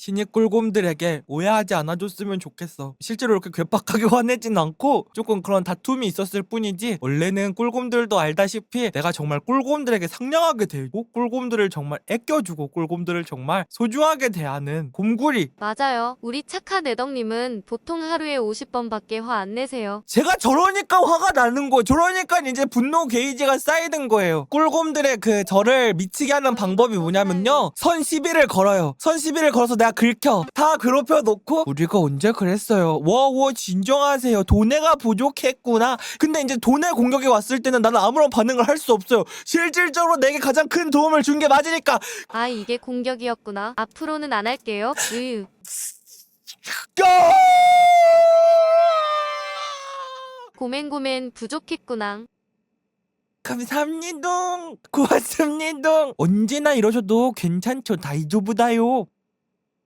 신입 꿀곰들에게 오해하지 않아줬으면 좋겠어. 실제로 이렇게 괴팍하게 화내진 않고 조금 그런 다툼이 있었을 뿐이지 원래는 꿀곰들도 알다시피 내가 정말 꿀곰들에게 상냥하게 대고 꿀곰들을 정말 애껴주고 꿀곰들을 정말 소중하게 대하는 곰구리. 맞아요. 우리 착한 애덕님은 보통 하루에 50번밖에 화 안 내세요. 제가 저러니까 화가 나는 거. 저러니까 이제 분노 게이지가 쌓이는 거예요. 꿀곰들의 그 저를 미치게 하는 방법이 뭐냐면요. 선 시비를 걸어요. 선 시비를 걸어서 내가 긁혀. 다 괴롭혀 놓고 우리가 언제 그랬어요. 워워 진정하세요. 돈에가 부족했구나. 근데 이제 돈의 공격이 왔을 때는 나는 아무런 반응을 할 수 없어요. 실질적으로 내게 가장 큰 도움을 준 게 맞으니까. 아, 이게 공격이었구나. 앞으로는 안 할게요. 으유. 야! 고맨고맨 부족했구나. 감사합니다. 고맙습니다. 언제나 이러셔도 괜찮죠. 다이조부다요.